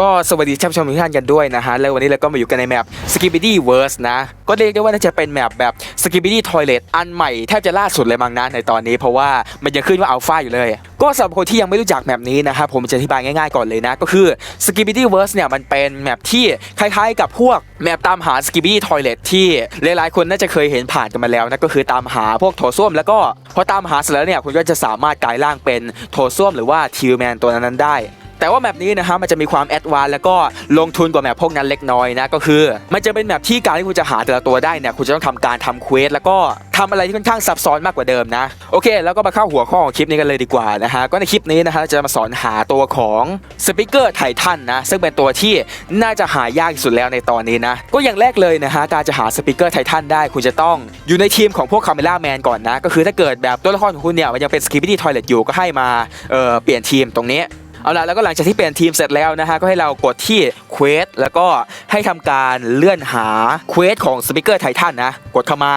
ก็สวัสดีท่านผู้ชมทุกท่านกันด้วยนะฮะ แล้ววันนี้เราก็มาอยู่กันในแมป Skibidi Verse นะ ก็เรียกได้ว่าน่าจะเป็นแมปแบบ Skibidi Toilet อันใหม่แทบจะล่าสุดเลยมั้งนะในตอนนี้ เพราะว่ามันยังขึ้นว่าอัลฟาอยู่เลย ก็สำหรับคนที่ยังไม่รู้จักแมปนี้นะครับผมจะอธิบายง่ายๆก่อนเลยนะ ก็คือ Skibidi Verse เนี่ยมันเป็นแมปที่คล้ายๆ กับพวกแมปตามหา Skibidi Toilet ที่หลายๆคนน่าจะเคยเห็นผ่านกันมาแล้วนะก็คือตามหาพวกโถส้วมแล้วก็พอตามหาเสร็จแล้วเนี่ยคุณก็จะสามารถกลายร่างเป็นโถส้วมหรือว่าทิวแมนตัวนั้นได้ แต่ว่าแมปนี้นะฮะมันจะมีความแอดวานแล้วก็ลงทุนกว่าแมปพวกนั้นเล็กน้อยนะก็คือ มันจะเป็นแมปที่การที่คุณจะหาแต่ละตัวได้เนี่ยคุณจะต้องทำการทำเควสแล้วก็ทำอะไรที่ค่อนข้างซับซ้อนมากกว่าเดิมนะโอเค แล้วก็มาเข้าหัวข้อของคลิปนี้กันเลยดีกว่านะฮะก็ในคลิปนี้นะฮะจะมาสอนหาตัวของสปิเกอร์ไททันนะซึ่งเป็นตัวที่น่าจะหายากที่สุดแล้วในตอนนี้นะก็อย่างแรกเลยนะฮะการจะหาสปิเกอร์ไททันได้คุณจะต้องอยู่ในทีมของพวกคาเมล่าแมนก่อนนะก็คือถ้าเกิดแบบตัวละครของคุณเนี่ยมันยังเป็นสกิปปี้ทอยเลตอยู่ก็ให้มาเออเปลี่ยนทีมตรงนี้ เอาละแล้วก็หลังจากที่เปลี่ยนทีมเสร็จแล้วนะฮะก็ให้เรากดที่เควสแล้วก็ให้ทำการเลื่อนหาเควสของสปิเกอร์ไททันนะกดเข้ามา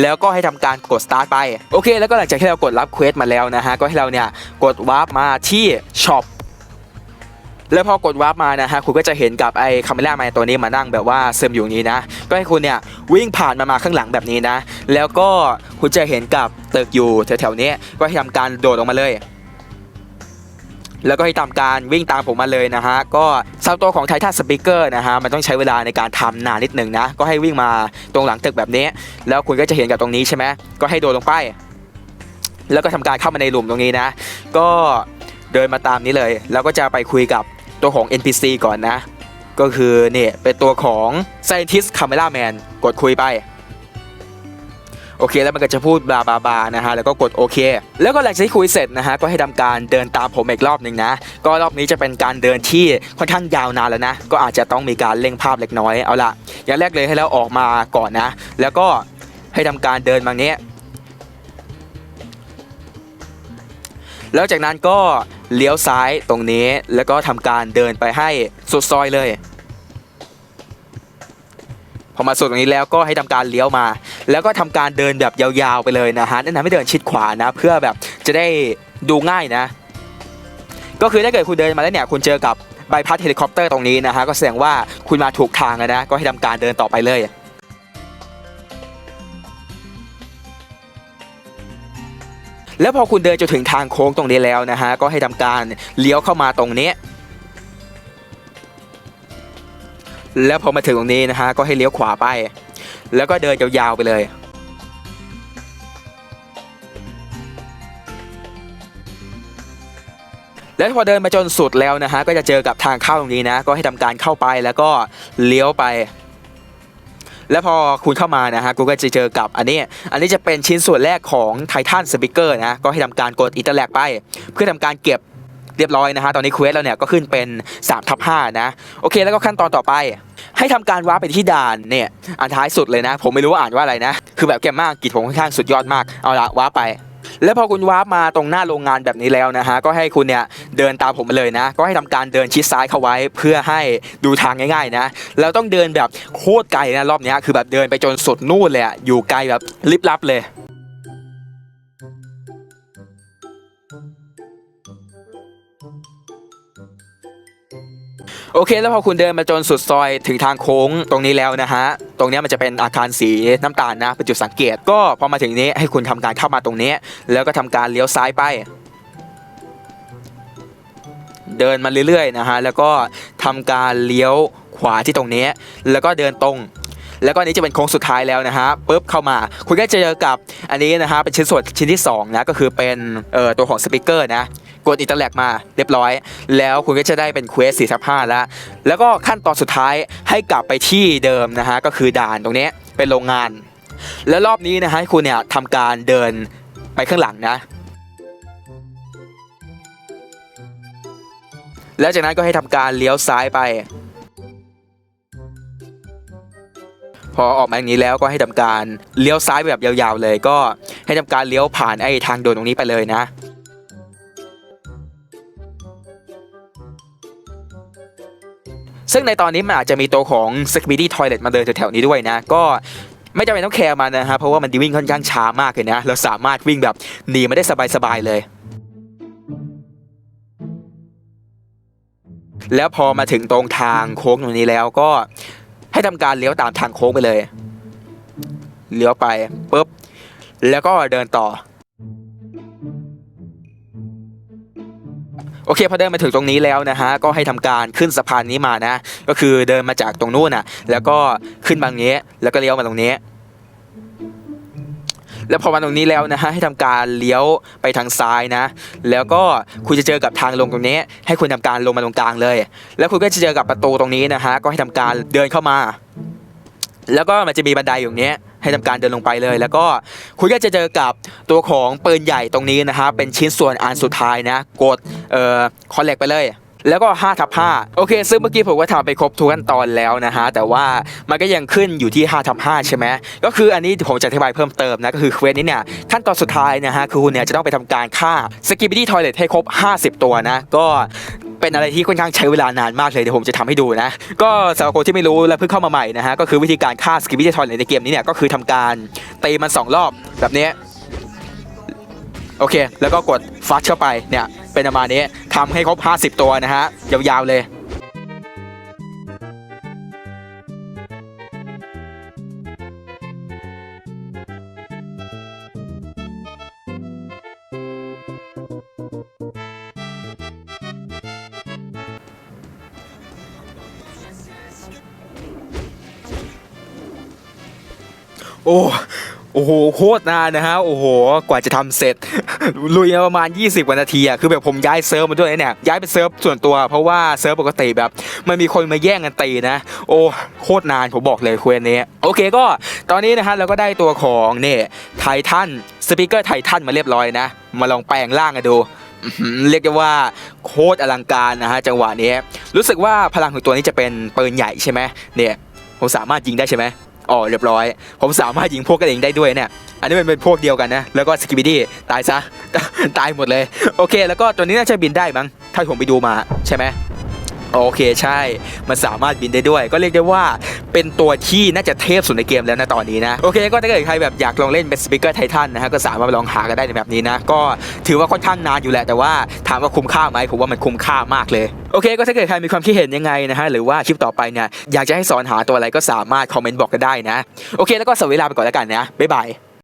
แล้วก็ให้ทำการกดสตาร์ทไปโอเค แล้วก็หลังจากที่เรากดรับเควสมาแล้วนะฮะก็ให้เราเนี่ยกดวาร์ปมาที่ช็อปแล้วพอกดวาร์ปมานะฮะคุณก็จะเห็นกับไอ้คาเมล่ามนตัวนี้มานั่งแบบว่าเซิมอยู่นี้นะ ก็ให้คุณเนี่ยวิ่งผ่านมามาข้างหลังแบบนี้นะ แล้วก็คุณจะเห็นกับตึกอยู่แถวๆนี้ก็ให้ทำการโดดออกมาเลย แล้วก็ให้ทำการวิ่งตามผมมาเลยนะฮะก็สำหรับตัวของไททันสปีกเกอร์นะฮะมันต้องใช้เวลาในการทำนานนิดหนึ่งนะก็ให้วิ่งมาตรงหลังตึกแบบนี้ แล้วคุณก็จะเห็นกับตรงนี้ใช่ไหมก็ให้โดดลงไป แล้วก็ทำการเข้ามาในหลุมตรงนี้นะ ก็เดินมาตามนี้เลย แล้วก็จะไปคุยกับตัวของ NPC ก่อนนะ ก็คือเนี่ยเป็นตัวของ Scientist Camera Man กดคุยไป โอเค แล้วมันก็จะพูดบลาบลาบลานะฮะแล้วก็กดโอเค แล้วก็หลังจากที่คุยเสร็จนะฮะก็ให้ทำการเดินตามผมอีกรอบหนึ่งนะ ก็รอบนี้จะเป็นการเดินที่ค่อนข้างยาวนานแล้วนะ ก็อาจจะต้องมีการเร่งภาพเล็กน้อยเอาละอย่างแรกเลยให้เราออกมาก่อนนะ แล้วก็ให้ทำการเดินมาเนี้ยแล้วจากนั้นก็เลี้ยวซ้ายตรงนี้แล้วก็ทำการเดินไปให้สุดซอยเลย พอมาสุดตรงนี้แล้วก็ให้ทำการเลี้ยวมา แล้วก็ทำการเดินแบบยาวๆไปเลยนะฮะแนะนำให้เดินชิดขวานะ เพื่อแบบจะได้ดูง่ายนะ ก็คือถ้าเกิดคุณเดินมาแล้วเนี่ยคุณเจอกับใบพัดเฮลิคอปเตอร์ตรงนี้นะฮะก็แสดงว่าคุณมาถูกทางแล้วนะ ก็ให้ทำการเดินต่อไปเลยแล้วพอคุณเดินจนถึงทางโค้งตรงนี้แล้วนะฮะก็ให้ทำการเลี้ยวเข้ามาตรงนี้ แล้วพอมาถึงตรงนี้นะฮะก็ให้เลี้ยวขวาไป แล้วก็เดินยาวๆไปเลยแล้วพอเดินมาจนสุดแล้วนะฮะก็จะเจอกับทางเข้าตรงนี้นะ ก็ให้ทำการเข้าไปแล้วก็เลี้ยวไป แล้วพอคุณเข้ามานะฮะกูก็จะเจอกับอันนี้ อันนี้จะเป็นชิ้นส่วนแรกของไททันสปิเกอร์นะ ก็ให้ทำการกดอินเตอร์แลกไป เพื่อทำการเก็บ เรียบร้อยนะฮะตอนนี้เควสเราเนี่ยก็ขึ้นเป็น3ทับ5นะโอเคแล้วก็ขั้นตอนต่อไป ให้ทำการวาร์ปไปที่ด่านเนี่ยอันท้ายสุดเลยนะ ผมไม่รู้ว่าอ่านว่าอะไรนะ คือแบบแกมมากกิจผมค่อนข้างสุดยอดมากเอาละวาร์ปไปแล้วพอคุณวาร์ปมาตรงหน้าโรงงานแบบนี้แล้วนะฮะก็ให้คุณเนี่ยเดินตามผมมาเลยนะ ก็ให้ทำการเดินชิดซ้ายเข้าไว้เพื่อให้ดูทางง่ายๆนะเราต้องเดินแบบโคตรไกลนะรอบนี้คือแบบเดินไปจนสุดนู่นเลยอยู่ไกลแบบลิบลับเลย โอเค แล้วพอคุณเดินมาจนสุดซอยถึงทางโค้งตรงนี้แล้วนะฮะ ตรงนี้มันจะเป็นอาคารสีน้ำตาลนะเป็นจุดสังเกต ก็พอมาถึงนี้ให้คุณทำการเข้ามาตรงนี้ แล้วก็ทำการเลี้ยวซ้ายไป เดินมาเรื่อยๆนะฮะ แล้วก็ทำการเลี้ยวขวาที่ตรงนี้ แล้วก็เดินตรงแล้วก็อันนี้จะเป็นโค้งสุดท้ายแล้วนะฮะปุ๊บเข้ามา คุณก็จะเจอกับอันนี้นะฮะเป็นชิ้นส่วนชิ้นที่สองนะก็คือเป็นเอ่อตัวของสปีกเกอร์นะ กดอินเตอร์แลกมาเรียบร้อย แล้วคุณก็จะได้เป็นเควส4ทับ5แล้ว แล้วก็ขั้นตอนสุดท้ายให้กลับไปที่เดิมนะฮะก็คือด่านตรงนี้เป็นโรงงาน แล้วรอบนี้นะฮะคุณเนี่ยทำการเดินไปข้างหลังนะแล้วจากนั้นก็ให้ทำการเลี้ยวซ้ายไป พอออกมาอย่างนี้แล้วก็ให้ทำการเลี้ยวซ้ายแบบยาวๆเลย ก็ให้ทำการเลี้ยวผ่านไอ้ทางโดนตรงนี้ไปเลยนะ ซึ่งในตอนนี้มันอาจจะมีตัวของ s k i b i d y Toilet มาเดินแถวๆนี้ด้วยนะ ก็ไม่จำเป็นต้องแคร์มันนะฮะเพราะว่ามันวิ่งค่อนข้างช้ามากเลยนะ เราสามารถวิ่งแบบหนีมาได้สบายๆเลย แล้วพอมาถึงตรงทางโค้งตรงนี้แล้วก็ให้ทำการเลี้ยวตามทางโค้งไปเลย เลี้ยวไปปุ๊บแล้วก็เดินต่อ โอเคพอเดินมาถึงตรงนี้แล้วนะฮะก็ให้ทำการขึ้นสะพานนี้มานะ ก็คือเดินมาจากตรงนู้นน่ะแล้วก็ขึ้นบางนี้แล้วก็เลี้ยวมาตรงนี้แล้วพอมาตรงนี้แล้วนะฮะให้ทำการเลี้ยวไปทางซ้ายนะ แล้วก็คุณจะเจอกับทางลงตรงนี้ ให้คุณทำการลงมาตรงกลางเลย แล้วคุณก็จะเจอกับประตูตรงนี้นะฮะก็ให้ทำการเดินเข้ามา แล้วก็มันจะมีบันไดอยู่ตรงนี้ ให้ทำการเดินลงไปเลย แล้วก็คุณก็จะเจอกับตัวของปืนใหญ่ตรงนี้นะฮะเป็นชิ้นส่วนอันสุดท้ายนะกดเอ่อคอนเล็กไปเลยแล้วก็5ทับ5โอเค ซึ่งเมื่อกี้ผมก็ทำไปครบทุกขั้นตอนแล้วนะฮะ แต่ว่ามันก็ยังขึ้นอยู่ที่5ทับ5ใช่ไหมก็คืออันนี้ผมจะอธิบายเพิ่มเติมนะ ก็คือเควสนี้เนี่ย ขั้นตอนสุดท้ายนะฮะ คือคุณเนี่ยจะต้องไปทำการฆ่าสกิปปี้ทอยเลทให้ครบ 50 ตัวนะ ก็ เป็นอะไรที่ค่อนข้างใช้เวลานานมากเลยเดี๋ยวผมจะทำให้ดูนะ ก็สำหรับคนที่ไม่รู้และเพิ่งเข้ามาใหม่นะฮะก็คือวิธีการฆ่าสกิปปี้ทอนในเกมนี้เนี่ยก็คือทำการตีมันสองรอบแบบนี้โอเค แล้วก็กดฟัดเข้าไปเนี่ยเป็นประมาณนี้ทำให้ครบ 50 ตัวนะฮะยาวๆเลย โอ้โอ้โหโคตรนานนะฮะโอ้โหกว่าจะทำเสร็จ ลุยมาประมาณ 20กว่านาทีอะคือแบบผมย้ายเซิร์ฟมาด้วยเนี่ยย้ายเป็นเซิร์ฟส่วนตัวเพราะว่าเซิร์ฟปกติแบบมันมีคนมาแย่งกันตีนะ โอ้โคตรนานผมบอกเลยเควสนี้โอเคก็ตอนนี้นะฮะเราก็ได้ตัวของเนี่ยไททันสปีกเกอร์ไททันมาเรียบร้อยนะ มาลองแปลงร่างกันดูเรียกได้ว่าโคตรอลังการนะฮะจังหวะนี้รู้สึกว่าพลังของตัวนี้จะเป็นปืนใหญ่ใช่ไหมเนี่ยผมสามารถยิงได้ใช่ไหม อ๋อเรียบร้อย ผมสามารถยิงพวกกันเองได้ด้วยเนี่ย อันนี้มันเป็นพวกเดียวกันนะ แล้วก็สกิบิดี้ตายซะ ตายหมดเลย โอเค แล้วก็ตัวนี้น่าจะบินได้มั้ง ถ้าผมไปดูมาใช่ไหม โอเคใช่ มันสามารถบินได้ด้วย ก็เรียกได้ว่าเป็นตัวที่น่าจะเทพสุดในเกมแล้วนะตอนนี้นะ โอเคก็ถ้าเกิดใครแบบอยากลองเล่นเป็นสปีกเกอร์ไททันนะฮะก็สามารถลองหากันได้ในแบบนี้นะ ก็ถือว่าค่อนข้างนานอยู่แหละ แต่ว่าถามว่าคุ้มค่าไหมผมว่ามันคุ้มค่ามากเลยโอเคก็ถ้าเกิดใครมีความคิดเห็นยังไงนะฮะหรือว่าคลิปต่อไปเนี่ยอยากจะให้สอนหาตัวอะไรก็สามารถคอมเมนต์บอกกันได้นะ โอเคแล้วก็สวัสดีลาไปก่อนแล้วกันนะบ๊ายบาย